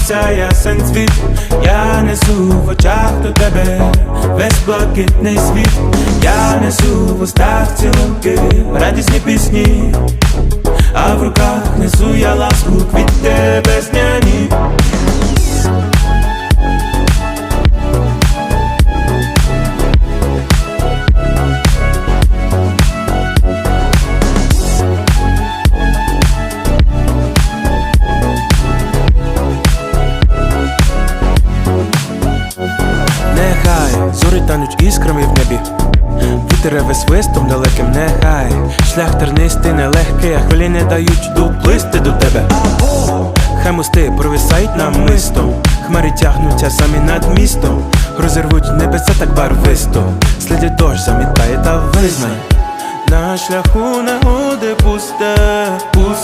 сонця ясен світ, я несу в очах до тебе весь блакитний світ, я несу в устах цілунки, радісні пісні, а в руках несу я ласку квіти зорі тануть іскрами в небі, вітер реве свистом далеким, нехай шлях тернистий, нелегкий, а хвилі не дають доплисти до тебе. Хай мости провисають нам мистом, хмари тягнуться самі над містом, розірвуть небеса так барвисто, слідить дощ замітає та визнай. На шляху негоди пусте, пусте.